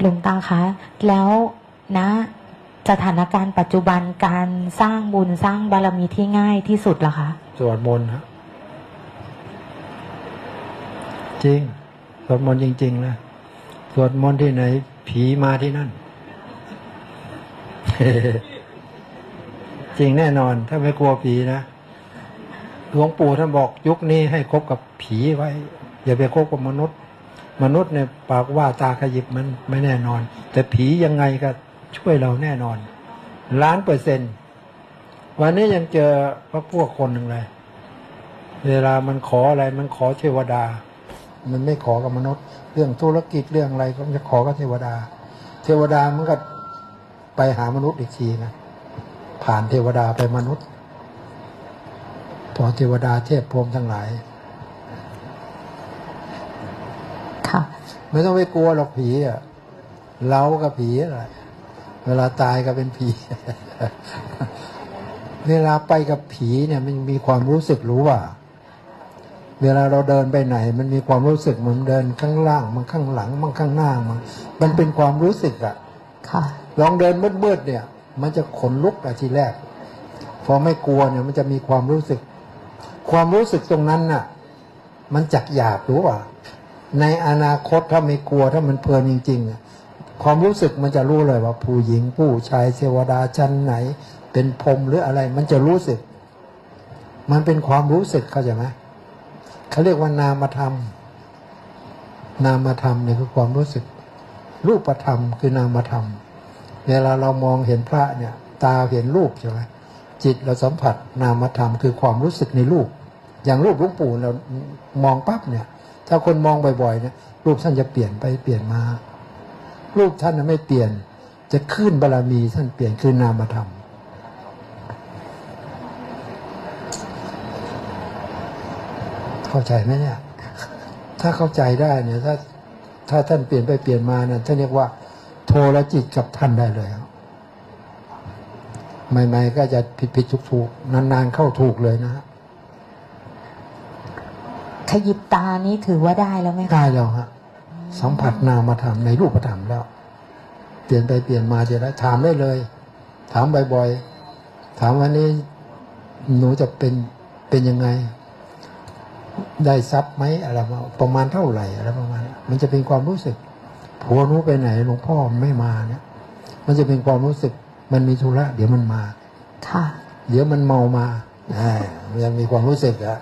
หลวงตาคะ แล้วนะสถานการณ์ปัจจุบันการสร้างบุญสร้างบารมีที่ง่ายที่สุดเหรอคะสวดมนต์ฮะจริง สวดมนต์จริงๆนะสวดมนต์ที่ไหน ผีมาที่นั่น จริงแน่นอน ถ้าไม่กลัวผีนะหลวงปู่ท่านบอกยุคนี้ให้คบกับผีไว้ อย่าไปคบกับมนุษย์ มนุษย์เนี่ยปากว่าตาขยิบมันไม่แน่นอน แต่ผียังไงก็ช่วยเราแน่นอน ล้านเปอร์เซ็นต์วันนี้ยังเจอพระพวกคนหนึ่งเลย เวลามันขออะไรมันขอเทวดา มันไม่ขอกับมนุษย์ เรื่องธุรกิจเรื่องอะไรก็จะขอกับเทวดา เทวดามันก็ไปหามนุษย์อีกทีนะผ่านเทวดาไปมนุษย์พอเทวดาเทพพรมทั้งหลาย ค่ะ ไม่ต้องไปกลัวหรอกผีอะเรากับผีอะไรเวลาตายก็เป็นผี เวลาไปกับผีเนี่ยมันมีความรู้สึกรู้ว่า เวลาเราเดินไปไหน มันมีความรู้สึกเหมือนเดินข้างล่างมันข้างหลังมันข้างหน้ามันมันเป็นความรู้สึกอะค่ะ ลองเดินมืดๆเนี่ย มันจะขนลุกอะทีแรก พอไม่กลัวเนี่ย มันจะมีความรู้สึก ความรู้สึกตรงนั้นน่ะ มันจักหยาบรู้ป่ะ ในอนาคตถ้าไม่กลัวถ้ามันเพลินจริงๆความรู้สึกมันจะรู้เลยว่าผู้หญิงผู้ชายเทวดาชั้นไหน เป็นพรมหรืออะไร มันจะรู้สึก มันเป็นความรู้สึกเข้าใจไหมเขาเรียกว่านามธรรม นามธรรมเนี่ยคือความรู้สึก รูปธรรมคือนามธรรม เวลาเรามองเห็นพระเนี่ย ตาเห็นรูปใช่ไหมจิตเราสัมผัสนามธรรมคือความรู้สึกในรูป อย่างรูปหลวงปู่เรามองปั๊บเนี่ย ถ้าคนมองบ่อยๆเนี่ยรูปท่านจะเปลี่ยนไปเปลี่ยนมา รูปท่านไม่เปลี่ยน จะขึ้นบารมีท่านเปลี่ยนคือนามธรรมเข้าใจไหมเนี่ย ถ้าเข้าใจได้เนี่ย ถ้าถ้าท่านเปลี่ยนไปเปลี่ยนมาเนี่ยท่านเรียกว่า โทรจิตกับท่านได้เลยครับใหม่ๆก็จะผิดผิดถูกถูกๆนานๆเข้าถูกเลยนะฮะ ขยิบตานี้ถือว่าได้แล้วไหมคะได้แล้วฮะสัมผัสนามธรรมในรูปธรรมแล้ว เปลี่ยนไปเปลี่ยนมาจะได้ถามได้เลย ถามบ่อยๆถามวันนี้หนูจะเป็นเป็นยังไง ได้ทรัพย์ไหมอะไรประมาณประมาณเท่าไหร่อะไรประมาณนี้มันจะเป็นความรู้สึกผัวหนูไปไหนหลวงพ่อไม่มาเนี่ย มันจะเป็นความรู้สึก มันมีธุระเดี๋ยวมันมา ค่ะ เดี๋ยวมันเมามาอ่ามันจะมีความรู้สึกอะ